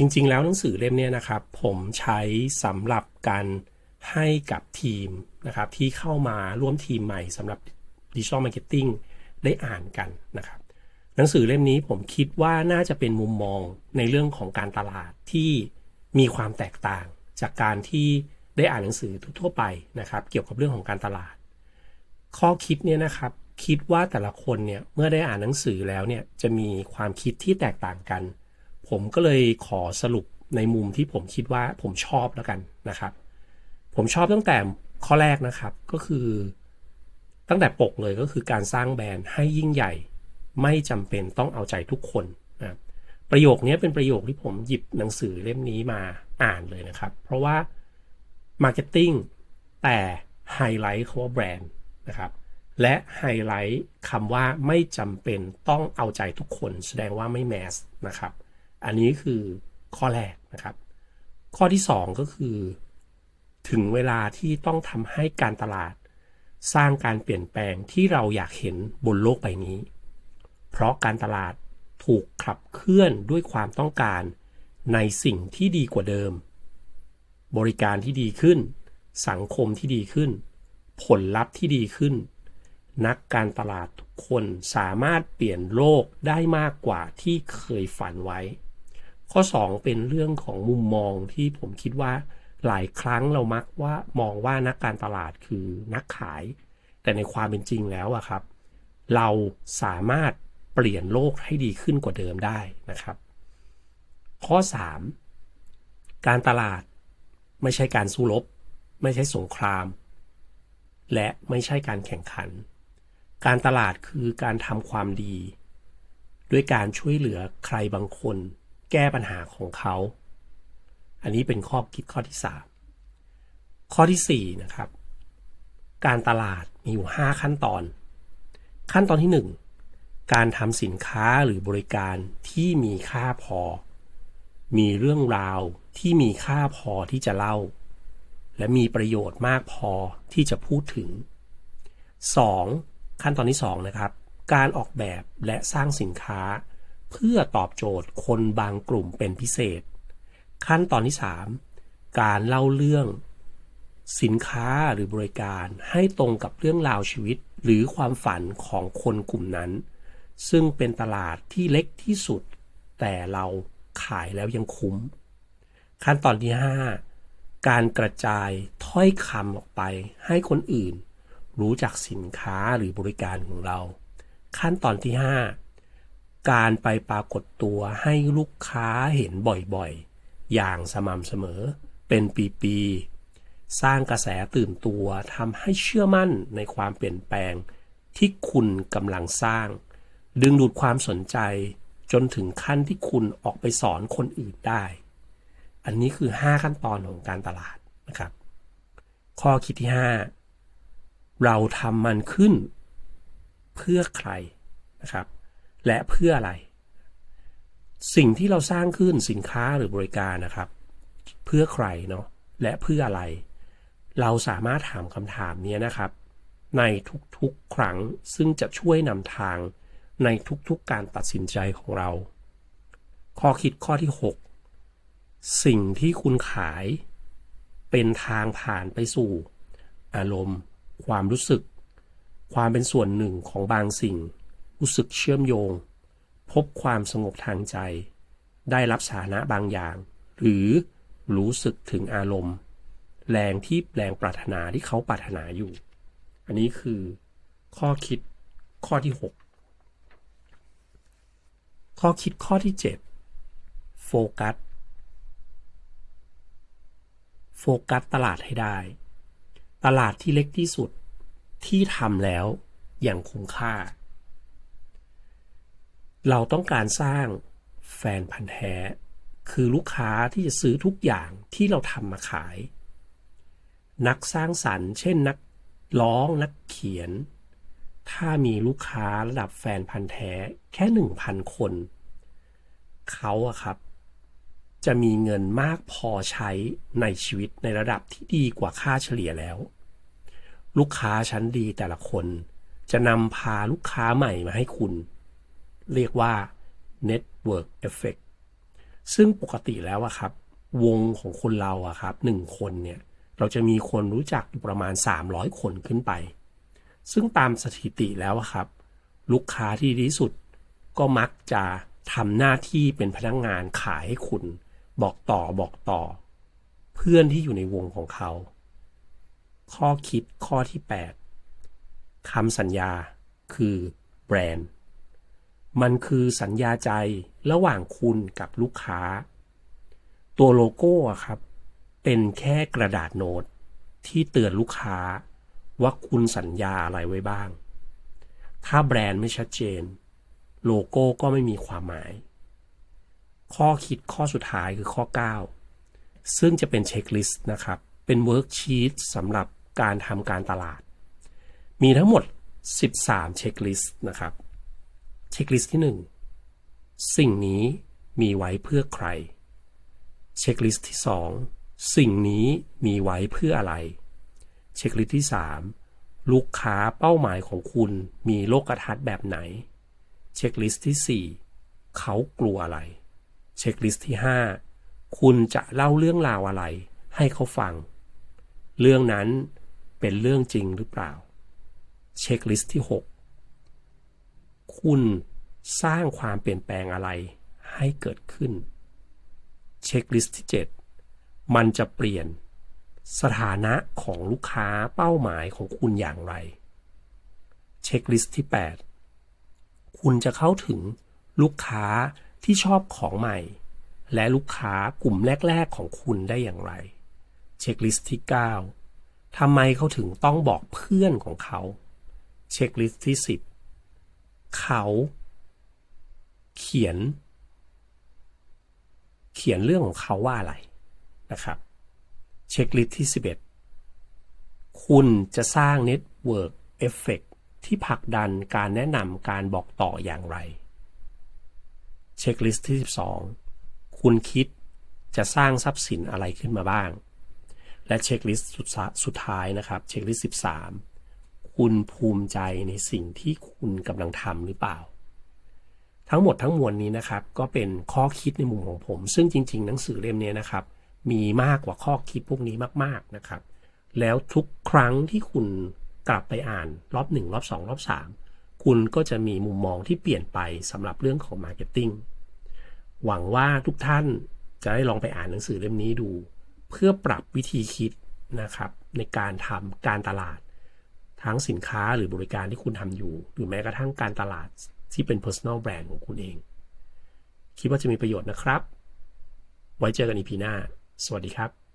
จริงๆ แล้วหนังสือเล่มนี้นะครับ ผมใช้สำหรับการให้กับทีมนะครับที่เข้ามาร่วมทีมใหม่สำหรับดิจิทัลมาร์เก็ตติ้งได้อ่านกันนะครับ หนังสือเล่มนี้ผมคิดว่าน่าจะเป็นมุมมองในเรื่องของการตลาดที่มีความแตกต่างจากการที่ได้อ่านหนังสือทั่วไปนะครับ เกี่ยวกับเรื่องของการตลาด ข้อคิดเนี่ยนะครับคิดว่าแต่ละคนเนี่ยเมื่อได้อ่านหนังสือแล้วเนี่ยจะมีความคิดที่แตกต่างกัน ผมก็เลยขอสรุปในมุมที่ผมคิดว่าผมชอบแล้วกันนะครับ ผมชอบตั้งแต่ข้อแรกนะครับก็คือ ตั้งแต่ปกเลยก็คือการสร้างแบรนด์ให้ยิ่งใหญ่ ไม่จำเป็นต้องเอาใจทุกคนนะประโยคนี้เป็นประโยคที่ผมหยิบหนังสือเล่มนี้มาอ่านเลยนะครับ เพราะว่า Marketing แต่ไฮไลท์คำว่าแบรนด์นะครับและไฮไลท์คำว่าไม่จำเป็นต้องเอาใจทุกคนแสดงว่าไม่แมสนะครับ อันนี้คือข้อแรกนะครับ ข้อที่ 2 ก็คือ ถึงเวลาที่ต้องทำให้การตลาด สร้างการเปลี่ยนแปลงที่เราอยากเห็นบนโลกใบนี้ เพราะการตลาดถูกขับเคลื่อนด้วยความต้องการในสิ่งที่ดีกว่าเดิม บริการที่ดีขึ้น สังคมที่ดีขึ้น ผลลัพธ์ที่ดีขึ้น นักการตลาดทุกคนสามารถเปลี่ยนโลกได้มากกว่าที่เคยฝันไว้ ข้อ 2 เป็นเรื่องของมุมมองที่ผมคิดว่าหลายครั้งเรามักว่ามองว่านักการตลาดคือนักขาย แต่ในความเป็นจริงแล้วอะครับ เราสามารถเปลี่ยนโลกให้ดีขึ้นกว่าเดิมได้นะครับ ข้อ 3 การตลาดไม่ใช่การสู้รบ ไม่ใช่สงคราม และไม่ใช่การแข่งขัน การตลาดคือการทำความดี ด้วยการช่วยเหลือใครบางคน แก้ปัญหาของเขา อันนี้เป็นข้อคิดข้อที่ 3 ข้อที่4นะครับการตลาดมีอยู่ 5 ขั้นตอน ขั้นตอนที่ 1 การทำสินค้าหรือบริการที่มีค่าพอ มีเรื่องราวที่มีค่าพอที่จะเล่า และมีประโยชน์มากพอที่จะพูดถึง 2. ขั้นตอนที่ 2 นะครับ การออกแบบและสร้างสินค้า เพื่อตอบโจทย์คนบางกลุ่มเป็นพิเศษ ขั้นตอนที่ 3 การเล่าเรื่อง สินค้าหรือบริการให้ตรงกับเรื่องราวชีวิต หรือความฝันของคนกลุ่มนั้น ซึ่งเป็นตลาดที่เล็กที่สุด แต่เราขายแล้วยังคุ้ม ขั้นตอนที่ 5 การกระจายถ้อยคำออกไปให้คนอื่น รู้จักสินค้าหรือบริการของเรา ขั้นตอนที่ 5 การไปปรากฏตัวให้ลูกค้าเห็นบ่อยๆ อย่างสม่ำเสมอ เป็นปีๆ สร้างกระแสตื่นตัวทำให้เชื่อมั่นในความเปลี่ยนแปลงที่คุณกำลังสร้าง ดึงดูดความสนใจจนถึงขั้นที่คุณออกไปสอนคนอื่นได้ อันนี้คือ 5 ขั้นตอนของการตลาดนะครับ ข้อคิดที่ 5 เราทำมันขึ้นเพื่อใครนะครับ และเพื่ออะไร สิ่งที่เราสร้างขึ้นสินค้าหรือบริการนะครับ เพื่อใครเนาะและเพื่ออะไร เราสามารถถามคำถามนี้นะครับ ในทุกๆครั้งซึ่งจะช่วยนำทางในทุกๆการตัดสินใจของเรา ข้อคิดข้อที่ 6 สิ่งที่คุณขาย เป็นทางผ่านไปสู่ อารมณ์ ความรู้สึก ความเป็นส่วนหนึ่งของบางสิ่ง รู้สึกเชื่อมโยง พบความสงบทางใจ ได้รับสาระบางอย่าง หรือรู้สึกถึงอารมณ์ แรงที่แรงปรารถนาที่เขาปรารถนาอยู่ อันนี้คือข้อคิดข้อที่ 6 ข้อคิดข้อที่ 7 โฟกัส โฟกัสตลาดให้ได้ ตลาดที่เล็กที่สุดที่ทำแล้วอย่างคุ้มค่า เราต้องการสร้างแฟนพันธ์แท้ คือลูกค้าที่จะซื้อทุกอย่างที่เราทำมาขาย นักสร้างสรรค์ เช่นนักร้องนักเขียน ถ้ามีลูกค้าระดับแฟนพันธ์แท้แค่หนึ่งพันคน เขาอะครับ จะมีเงินมากพอใช้ในชีวิตในระดับที่ดีกว่าค่าเฉลี่ยแล้ว ลูกค้าชั้นดีแต่ละคน จะนำพาลูกค้าใหม่มาให้คุณ เรียกว่า Network Effect ซึ่งปกติแล้วอะครับ วงของคนเราอะครับหนึ่งคนเนี่ยเราจะมีคนรู้จักอยู่ประมาณ 300 คนขึ้นไป ซึ่งตามสถิติแล้วอะครับ ลูกค้าที่ดีที่สุด ก็มักจะทำหน้าที่เป็นพนักงงานขายให้คุณ บอกต่อบอกต่อ เพื่อนที่อยู่ในวงของเขา ข้อคิดข้อที่ 8คำสัญญาคือแบรนด์ มันคือสัญญาใจระหว่างคุณกับลูกค้า ตัวโลโก้อะครับ เป็นแค่กระดาษโน้ตที่เตือนลูกค้าว่าคุณสัญญาอะไรไว้บ้าง ถ้าแบรนด์ไม่ชัดเจน โลโก้ก็ไม่มีความหมาย ข้อคิดข้อสุดท้ายคือข้อ 9 ซึ่งจะเป็นเช็คลิสต์นะครับ เป็นเวิร์กชีตสำหรับการทำการตลาด มีทั้งหมด 13 เช็คลิสต์นะครับ เช็คลิสต์ที่ 1 สิ่งนี้มีไว้เพื่อใคร เช็คลิสต์ที่ 2 สิ่งนี้มีไว้เพื่ออะไร เช็คลิสต์ที่ 3 ลูกค้าเป้าหมายของคุณมีโลกทัศน์แบบไหน เช็คลิสต์ที่ 4 เขากลัวอะไร เช็คลิสต์ที่ 5 คุณจะเล่าเรื่องราวอะไรให้เขาฟัง เรื่องนั้นเป็นเรื่องจริงหรือเปล่า เช็คลิสต์ที่ 6 คุณสร้างความเปลี่ยนแปลงอะไรให้เกิดขึ้น เช็คลิสต์ที่ 7 มันจะเปลี่ยนสถานะของลูกค้าเป้าหมายของคุณอย่างไร เช็คลิสต์ที่ 8 คุณจะเข้าถึงลูกค้าที่ชอบของใหม่ และลูกค้ากลุ่มแรก ๆ ของคุณได้อย่างไร เช็คลิสต์ที่ 9ทำไมเขาถึงต้องบอกเพื่อนของเขา เช็คลิสต์ที่ 10 เขา เขียน เขียนเรื่องของเขาว่าอะไรนะครับ เช็คลิสต์ที่ 11 คุณจะสร้างเน็ตเวิร์กเอฟเฟกที่ผลักดันการแนะนำการบอกต่ออย่างไร เช็คลิสต์ที่ 12 คุณคิดจะสร้างทรัพย์สินอะไรขึ้นมาบ้าง และเช็คลิสต์สุดสุดท้ายนะครับ เช็คลิสต์ 13 คุณภูมิใจในสิ่งที่คุณกำลังทำหรือเปล่า ทั้งหมดทั้งมวลนี้นะครับ ก็เป็นข้อคิดในมุมของผม ซึ่งจริง ๆ หนังสือเล่มนี้นะครับ มีมากกว่าข้อคิดพวกนี้มาก ๆนะครับ แล้วทุกครั้งที่คุณกลับไปอ่านรอบ 1 รอบ 2 รอบ 3 คุณก็จะมีมุมมองที่เปลี่ยนไปสำหรับเรื่องของมาร์เก็ตติ้งหวังว่าทุกท่านจะได้ลองไปอ่านหนังสือเล่มนี้ดู เพื่อปรับวิธีคิดนะครับในการทำการตลาด ทั้งสินค้าหรือบริการที่คุณทำอยู่ หรือแม้กระทั่งการตลาดที่เป็น personal brand ของคุณเอง คิดว่าจะมีประโยชน์นะครับ ไว้เจอกันอีพีหน้า สวัสดีครับ